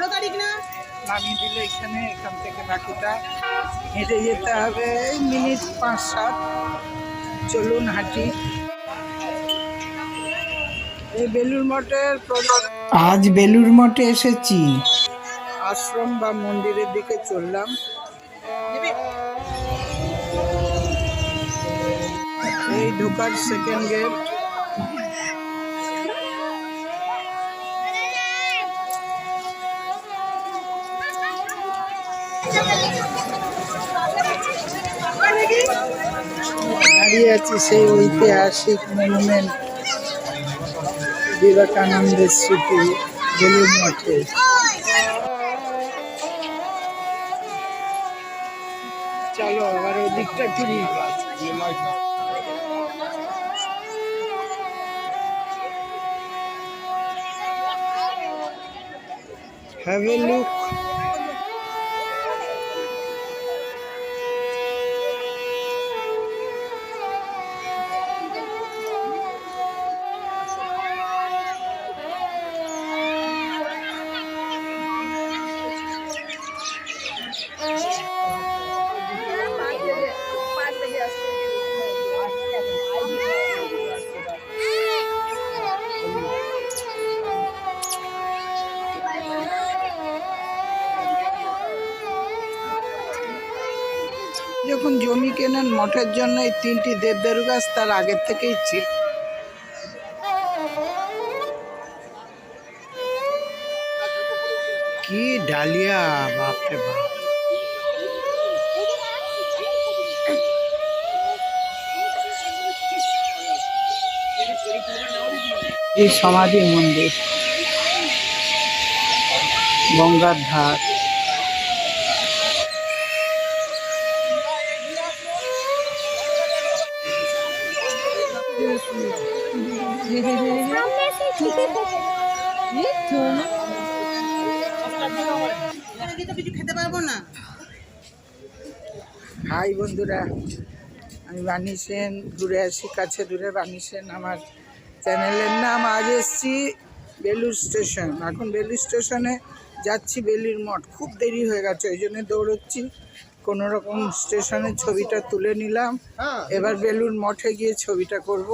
বারো তারিখ না? নামিয়ে দিল এখানে এখান থেকে বাকিটা। হেঁটে যেতে হবে এই মিনিট পাঁচ সাত। চলুন হাঁটি। এই বেলুর মঠের প্রধান আজ বেলুর মঠে এসেছি। আশ্রম বা মন্দিরের দিকে চললাম। এই ঢোকার সেকেন্ড গেট দাঁড়িয়ে আছি সেই ঐতিহাসিক মনুমেন্ট বিবেকানন্দের স্মৃতি বেলুর মঠে চলো আবার ওই দিকটা ফিরি Have a look. মঠের জন্য এই তিনটি দেবদারু গাছ তার আগের থেকেই ছিল। কি ডালিয়া, বাপরে বাপ। এই সমাধি মন্দির, গঙ্গার ধার। তো কিছু খেতে পারব না? হাই বন্ধুরা, আমি বাণী সেন, দূরে আসি কাছে দূরে বাণী সেন, আমার চ্যানেলের নাম আজ এসছি বেলুর স্টেশন। এখন বেলুর স্টেশনে যাচ্ছি, বেলুর মঠ। খুব দেরি হয়ে গেছে, ওই জন্য দৌড়চ্ছি। কোনো রকম স্টেশনের ছবিটা তুলে নিলাম। এবার বেলুর মঠে গিয়ে ছবিটা করব।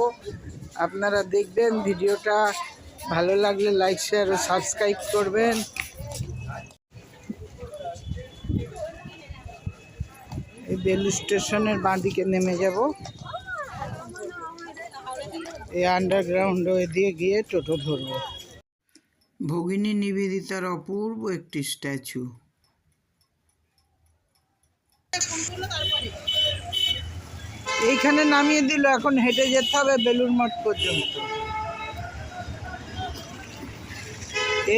আপনারা দেখবেন, ভিডিওটা ভালো লাগলে লাইক, শেয়ার ও সাবস্ক্রাইব করবেন। বেলু স্টেশনের বাঁদিকে নেমে যাব। এই আন্ডারগ্রাউন্ড ওয়ে দিয়ে গিয়ে টোটো ধরব। ভগিনী নিবেদিতার অপূর্ব একটি স্ট্যাচু। এইখানে নামিয়ে দিল এখন হেঁটে যেতে হবে বেলুর মঠ পর্যন্ত।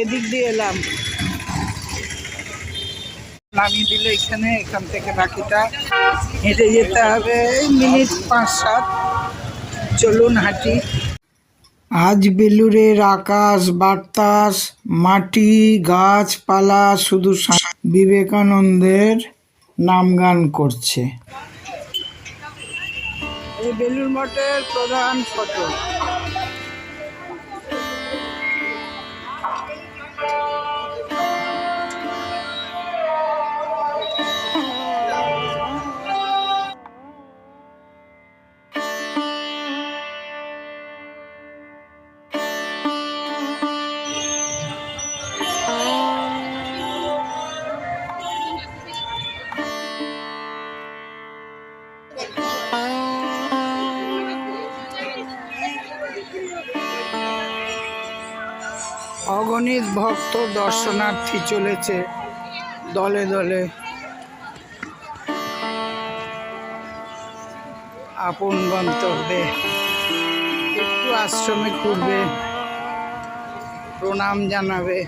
এদিক দিয়ে এলাম। নামিয়ে দিল এখানে এখান থেকে বাকিটা হেঁটে যেতে হবে। মিনিট পাঁচ সাত চলুন হাঁটি। আজ বেলুরের আকাশ বাতাস মাটি গাছপালা শুধু বিবেকানন্দের নাম গান করছে। এই বেলুর মঠের প্রধান ফটো। অগণিত ভক্ত দর্শনার্থী চলেছে। দলে দলে। আপন গন্তব্যে। একটু আশ্রমে ঘুরবে। প্রণাম জানাবে।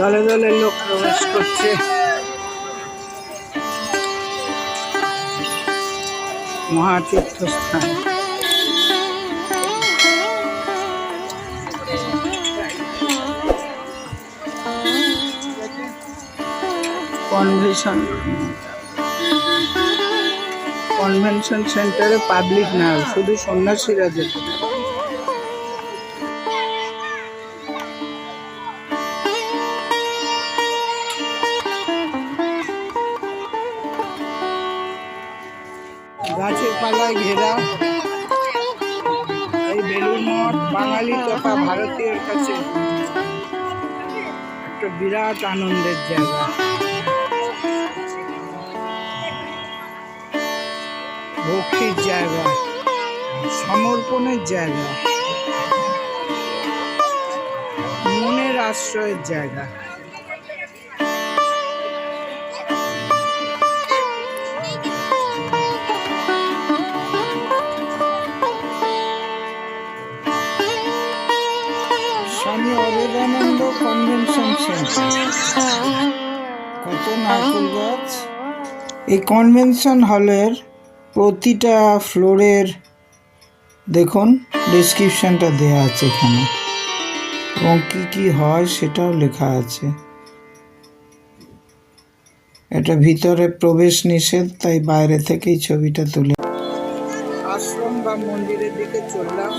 দলে দলে লোক প্রবেশ করছে। মহাতীর্থস্থান। কনভেনশন কনভেনশন সেন্টারে পাবলিক না শুধু সন্ন্যাসীরা যেতে। ভারতীয়র কাছে একটা বিরাট আনন্দের জায়গা। ভক্তির জায়গা সমর্পণের জায়গা মনের আশ্রয়ের জায়গা। কত নারকেল গাছ এই কনভেনশন হলের প্রতিটা ফ্লোরের দেখুন ডিসক্রিপশনটা দেওয়া আছে এখানে। এবং কি কি হয় সেটাও লেখা আছে। এটা ভিতরে প্রবেশ নিষেধ, তাই বাইরে থেকেই ছবিটা তুলে। আশ্রম বা মন্দিরের দিকে চললাম।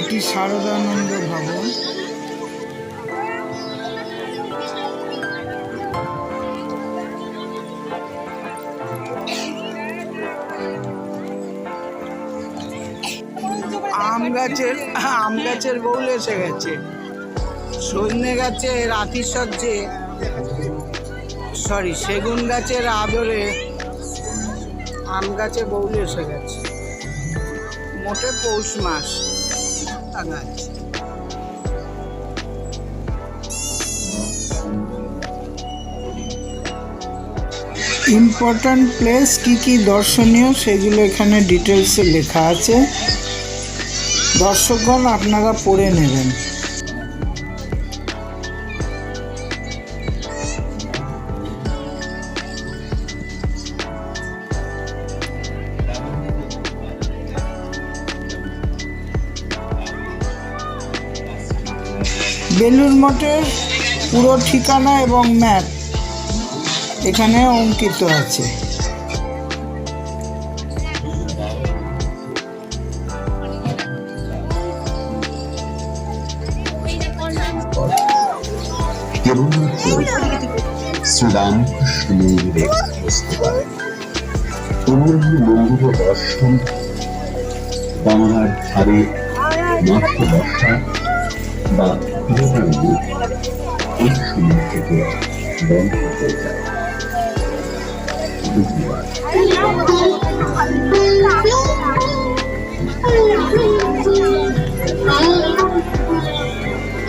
এটি শারদানন্দ ভবন। গাছের, আম গাছের বউল এসে গেছে। সজনে গাছের আতিশয্যে সরি সেগুন গাছের আদরে আম গাছে বউল এসে গেছে। মোটে পৌষ মাস গাছ ইম্পর্ট্যান্ট প্লেস কি কি দর্শনীয় সেগুলো এখানে ডিটেলসে লেখা আছে। দর্শকগণ আপনারা পড়ে নেবেন। বেলুর মঠের পুরো ঠিকানা এবং ম্যাপ এখানে অঙ্কিত আছে। কেবলমাত্র শ্রীরামকৃষ্ণ মন্দিরে বসতে পারে অন্যান্য মন্দির দর্শন বাংলার ধারে মাত্র বসা বা পুরোনো এই সময় থেকে বন্ধ হয়ে যায়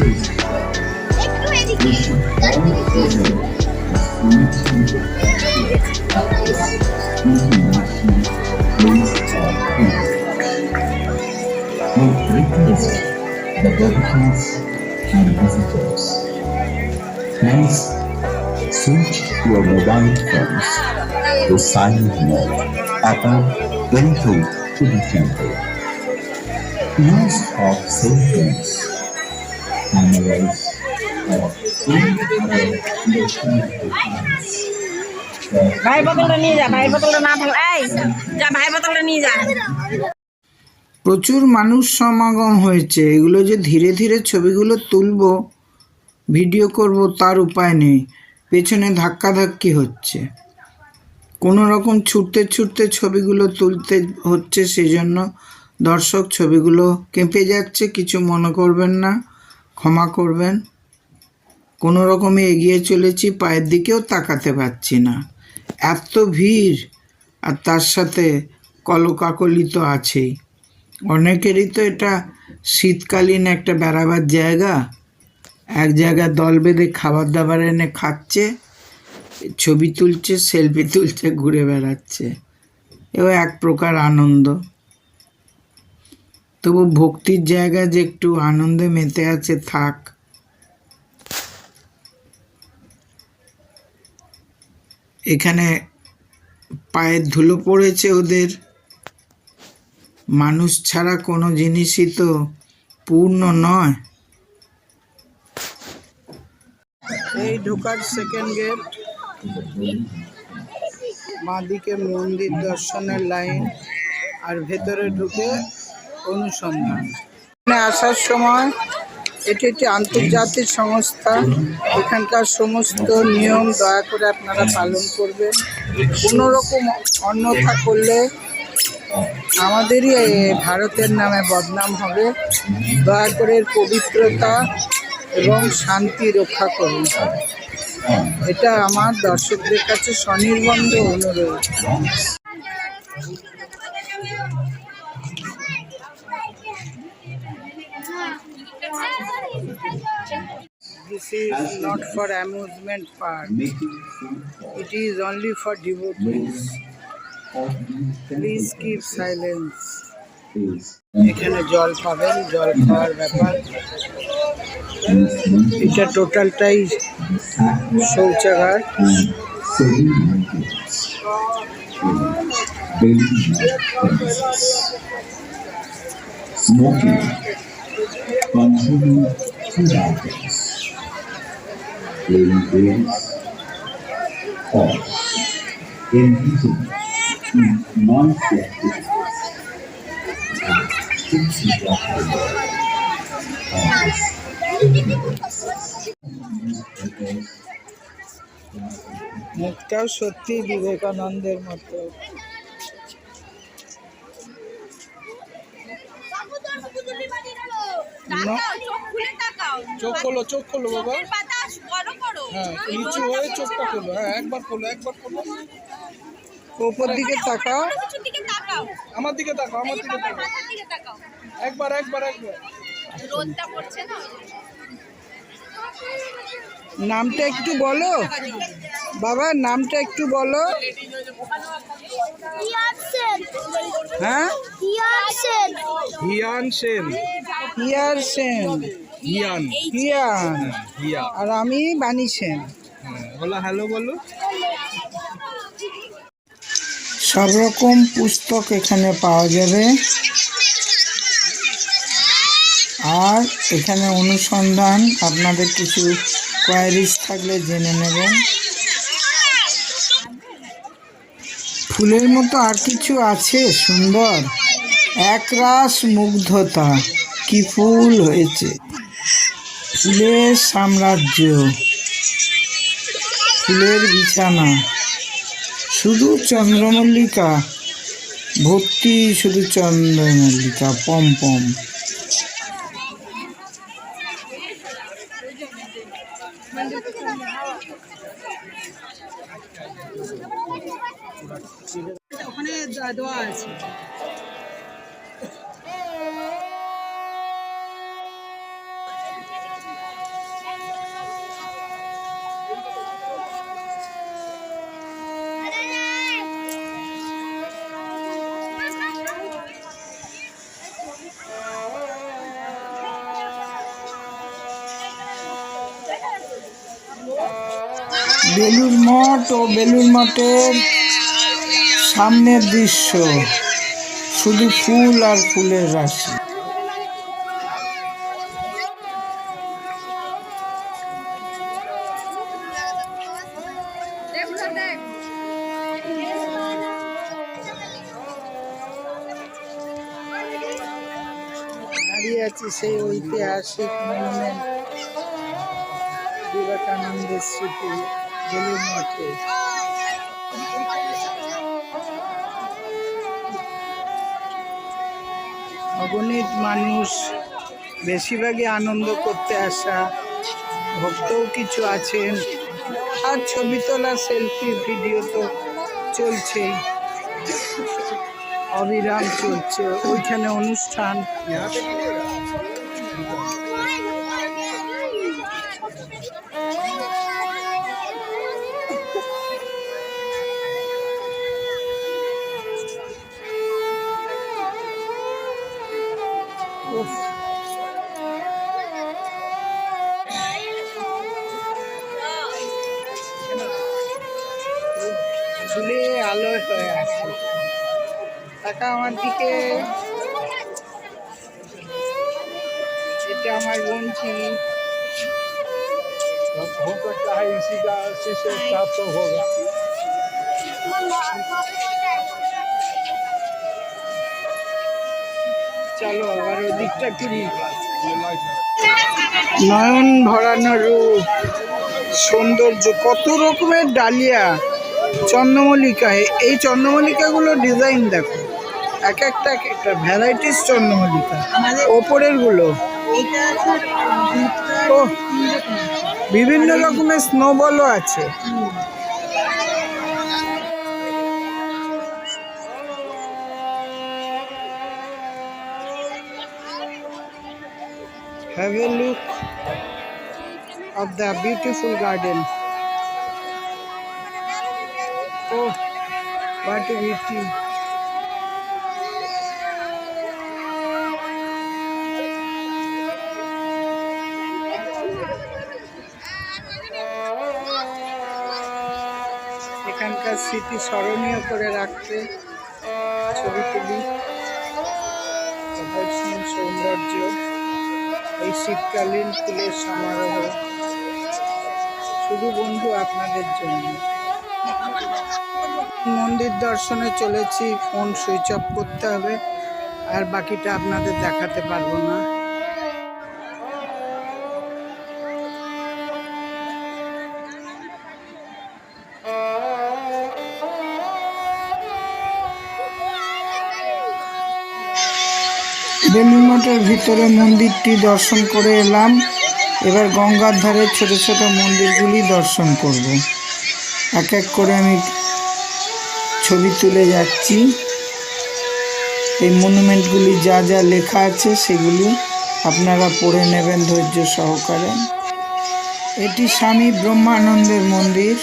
Please, We the and visitors. Hence, switch your mobile phones. to silent mode upon entering to the temple. Use of cell phones cameras, or any other electronic device that ভাই বোতলটা নিয়ে যা ভাই বোতলটা না থাকলে এই যা ভাই বোতলটা নিয়ে যা। প্রচুর মানুষ সমাগম হয়েছে। এগুলো যে ধীরে ধীরে ছবিগুলো তুলব ভিডিও করব তার উপায় নেই। পেছনে ধাক্কাধাক্কি হচ্ছে। কোনো রকম ছুটতে ছুটতে ছবিগুলো তুলতে হচ্ছে সেই জন্য দর্শক ছবিগুলো কেঁপে যাচ্ছে কিছু মনে করবেন না। ক্ষমা করবেন। কোনো রকমে এগিয়ে চলেছি, পায়ের দিকেও তাকাতে পারছি না। এত ভিড়, আর তার সাথে কলকাকলি তো আছেই। অনেকেরই তো এটা শীতকালীন একটা বেড়াবার জায়গা। এক জায়গায় দল বেঁধে খাবার দাবার এনে খাচ্ছে, ছবি তুলছে, সেলফি তুলছে, ঘুরে বেড়াচ্ছে। এও এক প্রকার আনন্দ। তবু ভক্তির জায়গা যে একটু আনন্দে মেতে আছে, থাক। এখানে পায়ের ধুলো পড়েছে ওদের। মানুষ ছাড়া কোনো জিনিসই তো পূর্ণ নয়। এই ঢোকার সেকেন্ড গেট বাঁদিকে মন্দির দর্শনের লাইন, আর ভেতরে ঢুকে অনুসন্ধান। আসার সময় এটি একটি আন্তর্জাতিক সংস্থা। এখানকার সমস্ত নিয়ম দয়া করে আপনারা পালন করবেন। কোনো রকম অন্যথা করলে আমাদেরই ভারতের নামে বদনাম হবে। দয়া করে পবিত্রতা এবং শান্তি রক্ষা করুন। এটা আমার দর্শকদের কাছে স্বনির্বন্ধ অনুরোধ। This is not for amusement park. It is only for devotees. Please keep silence. এখানে জল পাবেন জল খাওয়ার ব্যাপার এটা টোটালটাই শৌচাগার Smoking, playing games, or engaging in non-free activities are strictly prohibited on this. মুখটাও সত্যি বিবেকানন্দের মতো তাকাও, চোখ খুলে তাকাও। চোখ খোলো চোখ খোলো বাবা চোখের পাতা বড় করো। হ্যাঁ নিচু হয়ে চোখটা খোলো হ্যাঁ একবার খোলো একবার খোলো। ওপর দিকে তাকাও। আমার দিকে তাকাও আমার দিকে তাকাও। একবার একবার একবার। রোদটা পড়ছে না? নামটা একটু বলো। বাবা নামটা একটু বলো। হ্যাঁ? হিয়ান সেন। হিয়ার সেন। হিয়ান। হিয়ান আর আমি বাণী সেন। বলো হ্যালো বলো। সব রকম পুস্তক এখানে পাওয়া যাবে। আর এখানে অনুসন্ধান আপনাদের কিছু কোয়ারিজ থাকলে জেনে নেবেন। ফুলের মতো আর কিছু আছে? সুন্দর। একরাশ মুগ্ধতা। কি ফুল হয়েছে? ফুলের সাম্রাজ্য ফুলের বিছানা শুধু চন্দ্রমল্লিকা ভর্তি শুধু চন্দ্রমল্লিকা পম পম। বেলুর মঠ ও বেলুর মঠের সামনের দৃশ্য। শুধু ফুল আর ফুলের রাশি। দাঁড়িয়ে আছি সেই ঐতিহাসিক বিবেকানন্দের স্মৃতি। অগণিত মানুষ বেশিরভাগই আনন্দ করতে আসা ভক্তও কিছু আছেন। আর ছবি তোলা সেলফি ভিডিও তো চলছেই অবিরাম চলছে। ওইখানে অনুষ্ঠান। আমার বোন চিনি हो सकता है इसी का अस्सी से सात सौ होगा চলো আবার ওদিকটা ঘুরি নয়ন ভরানো রূপ সৌন্দর্য কত রকমের ডালিয়া চন্দ্রমল্লিকা এ- এই চন্দ্রমল্লিকাগুলো ডিজাইন দেখো এক একটা এক একটা ভ্যারাইটিস চন্দ্রমল্লিকা ওপরের গুলো ও বিভিন্ন রকমের স্নোবলও আছে Have a look of the beautiful garden. Oh, what a beauty. স্মৃতি স্মরণীয় করে রাখতে ছবি তুলি। সৌন্দর্য। এই শীতকালীন ফুলের সমারোহ। শুধু বন্ধু আপনাদের জন্য। মন্দির দর্শনে চলেছি, ফোন সুইচ অফ করতে হবে। আর বাকিটা আপনাদের দেখাতে পারব না। বেলুন মঠের ভিতরে মন্দিরটি দর্শন করে এলাম। এবার গঙ্গার ধারে ছোট ছোট মন্দিরগুলি দর্শন করব। এক এক করে আমি ছবি তুলে যাচ্ছি। এই মনুমেন্টগুলি যা যা লেখা আছে সেগুলি আপনারা পড়ে নেবেন ধৈর্য সহকারে। এটি স্বামী ব্রহ্মানন্দের মন্দির।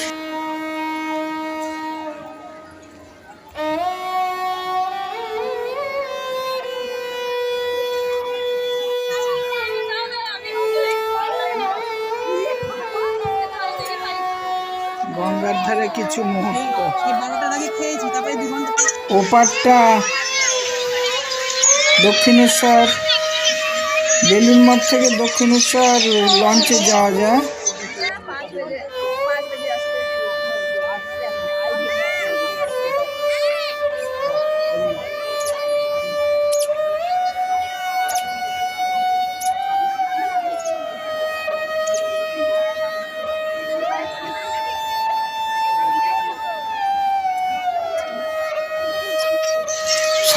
ওপারটা দক্ষিণেশ্বর বেলুন মাঠ থেকে দক্ষিণেশ্বর লঞ্চে যাওয়া যায়।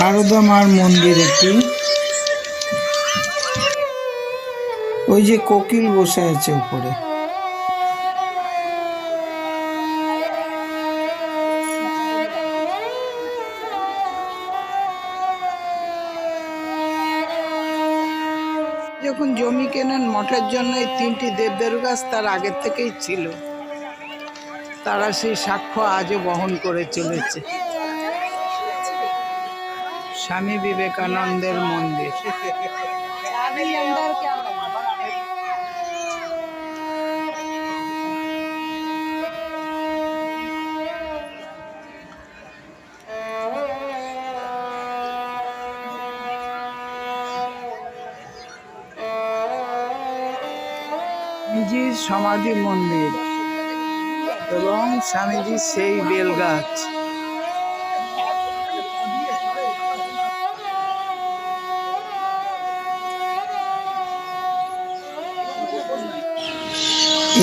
সারদা মার মন্দির এটি ওই যে কোকিল বসে আছে উপরে। যখন জমি কেনেন মঠের জন্য এই তিনটি দেবদারু গাছ তার আগের থেকেই ছিল। তারা সেই সাক্ষ্য আজও বহন করে চলেছে। স্বামী বিবেকানন্দের মন্দির। স্বামীজির সমাধি মন্দির এবং স্বামীজির সেই বেলগাছ।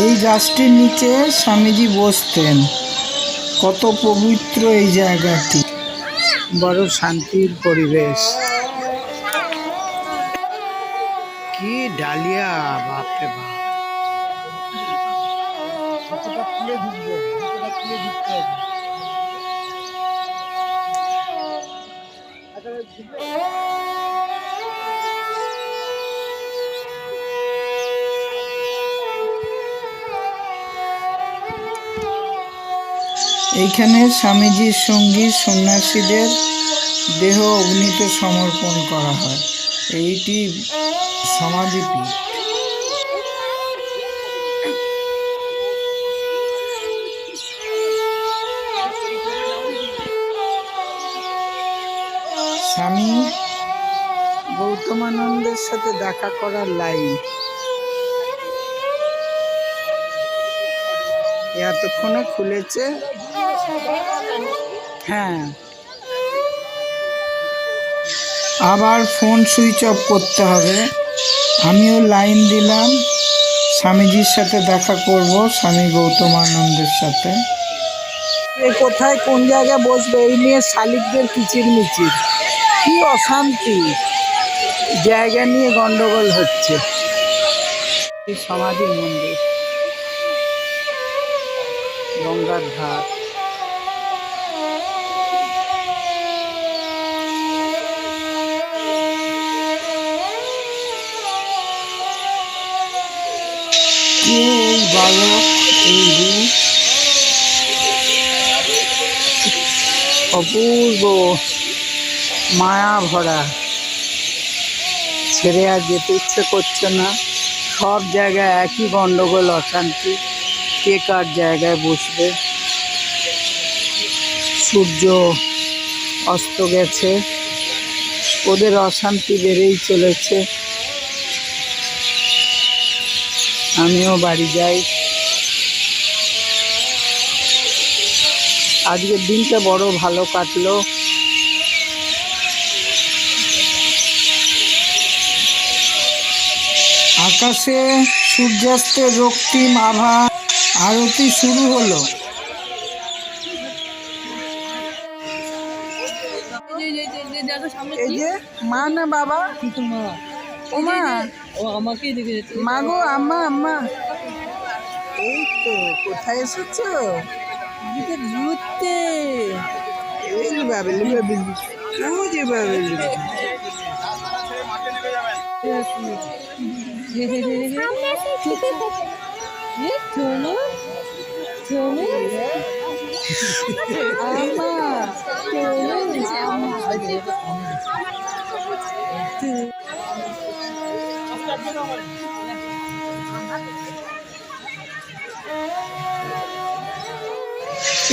এই গাছটির নিচে স্বামীজি বসতেন। কত পবিত্র এই জায়গাটি। বড় শান্তির পরিবেশ। কি ডালিয়া, বাপরে বাপ। এইখানে স্বামীজির সঙ্গী সন্ন্যাসীদের দেহ অগ্নিতে সমর্পণ করা হয়। এইটি সমাধিপীঠ। স্বামী গৌতমানন্দের সাথে দেখা করার লাইন। এতক্ষণে খুলেছে হ্যাঁ। আবার ফোন সুইচ অফ করতে হবে। আমিও লাইন দিলাম। স্বামীজির সাথে দেখা করব স্বামী গৌতমানন্দের সাথে। কোথায় কোন জায়গায় বসবে? এই নিয়ে শালিকদের কিচির মিচির কি অশান্তি। জায়গা নিয়ে গন্ডগোল হচ্ছে। সমাধি মন্দির। গঙ্গার ধার রূপ অপূর্ব, মায়া ভরা। ছেড়ে আর যেতে ইচ্ছে করছে না। সব জায়গায় একই গন্ডগোল, অশান্তি। কে কার জায়গায় বসবে? সূর্য অস্ত গেছে। ওদের অশান্তি বেড়েই চলেছে। আমিও বাড়ি যাই। আজকের দিনটা বড় ভালো কাটলো। আকাশে সূর্যাস্তের রক্তিম আভা আরতি শুরু হলো। এই যে মা না বাবা? ও মা ও আমাকেই দেখে যাচ্ছে। মা গো আম্মা আম্মা। এই তো কোথায় এসেছ? ঘুরতে। এই বাবেলি বাবেলি। চলো চলো আম্মা।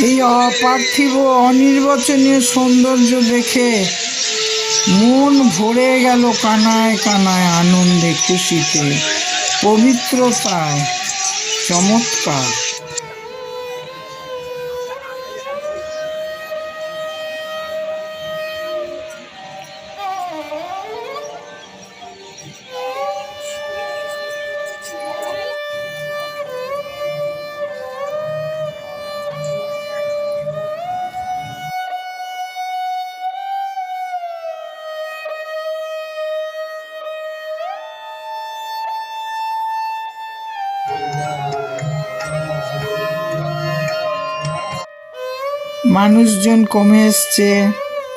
এই অপার্থিব অনির্বাচনীয় সৌন্দর্য দেখে মন ভরে গেল কানায় কানায় আনন্দে খুশিতে পবিত্রতায় চমৎকার। মানুষজন কমে এসছে।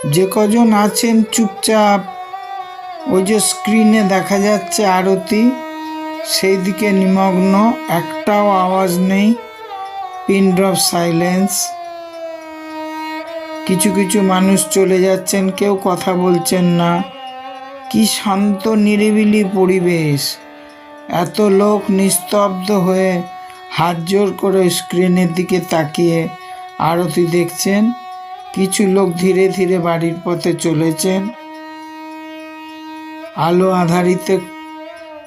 যে কজন আছেন চুপচাপ। ওই যে স্ক্রিনে দেখা যাচ্ছে আরতি। সেই দিকে নিমগ্ন, একটাও আওয়াজ নেই। পিন ড্রপ সাইলেন্স কিছু কিছু মানুষ চলে যাচ্ছেন, কেউ কথা বলছেন না। কি শান্ত, নিরিবিলি পরিবেশ। এত লোক নিস্তব্ধ হয়ে হাত জোর করে স্ক্রিনের দিকে তাকিয়ে। আরতি দেখছেন। কিছু লোক ধীরে ধীরে বাড়ির পথে চলেছেন। আলো আধারিত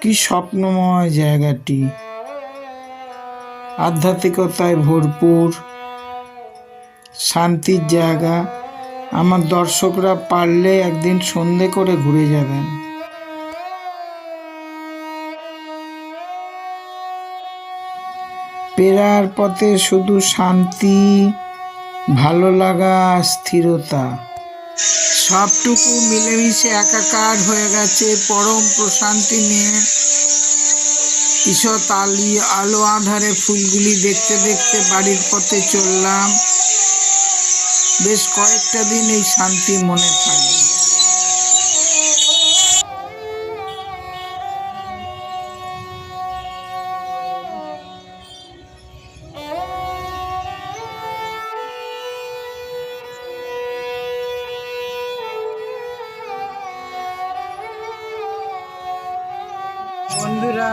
কি স্বপ্নময় জায়গাটি। আধ্যাত্মিকতায় ভরপুর, শান্তির জায়গা। আমার দর্শকরা পারলে একদিন সন্ধে করে ঘুরে যাবেন। পেরার পথে শুধু শান্তি, ভালো লাগা, স্থিরতা। সবটুকু মিলেমিশে একাকার হয়ে গেছে পরম প্রশান্তি নিয়ে। ঈষৎ আলি, আলো আধারে ফুলগুলি দেখতে দেখতে বাড়ির পথে চললাম। বেশ কয়েকটা দিন এই শান্তি মনে থাকবে।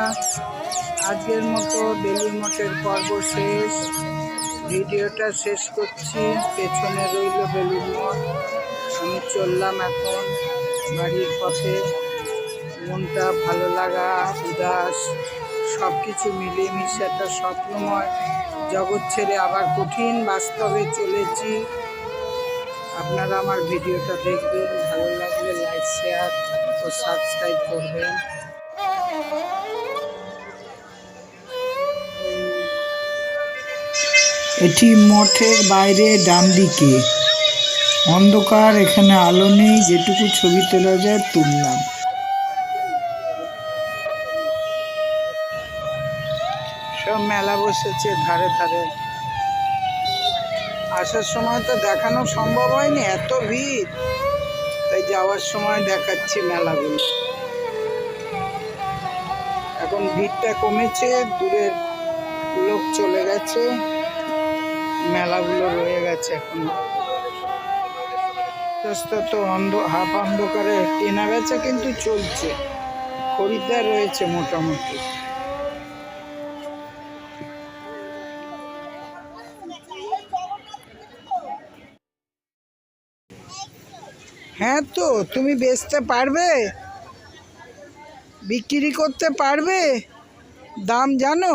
আজকের মতো বেলুর মঠের পর্ব শেষ। ভিডিওটা শেষ করছি। পেছনে রইল বেলুর মঠ। আমি চললাম এখন বাড়ির পথে। মনটা ভালো লাগা, উদাস সব কিছু মিলিয়েমিশে একটা স্বপ্নময় জগৎ ছেড়ে আবার কঠিন বাস্তবে চলেছি। আপনারা আমার ভিডিওটা দেখবেন। ভালো লাগলে লাইক শেয়ার ও সাবস্ক্রাইব করবেন। এটি মঠের বাইরে ডান দিকে। অন্ধকার, এখানে আলো নেই, যেটুকু ছবি তোলা যায় তুললাম। সব মেলা বসেছে ধারে ধারে। আসার সময় তো দেখানো সম্ভব হয়নি, এত ভিড়। তাই যাওয়ার সময় দেখাচ্ছি মেলাগুলো। এখন ভিড়টা কমেছে, দূরের লোক চলে গেছে। মেলাগুলো রয়ে গেছে এখন। তো অন্ধ, হাফ অন্ধকারে কেনা বেচা কিন্তু চলছে। খরিদ্দার রয়েছে মোটামুটি। হ্যাঁ তো, তুমি বেচতে পারবে? বিক্রি করতে পারবে? দাম জানো?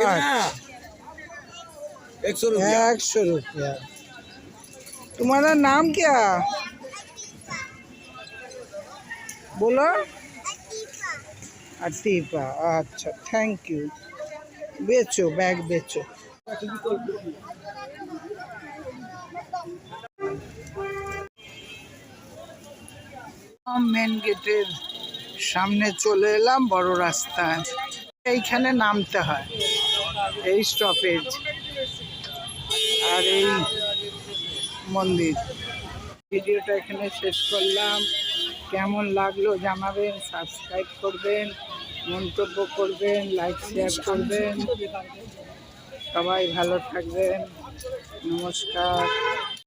আচ্ছা एक सौ एक सौ रुपया तुम्हारा नाम क्या बोलो अतीफा अच्छा थैंक यू बेचो बैग बेचो মেন গেটের সামনে চলে এলাম বড় রাস্তায় এইখানে নামতে হয় এই স্টপেজ আর এই মন্দির। ভিডিওটা এখানে শেষ করলাম। কেমন লাগল জানাবেন সাবস্ক্রাইব করবেন, মন্তব্য করবেন লাইক শেয়ার করবেন। সবাই ভালো থাকবেন। নমস্কার।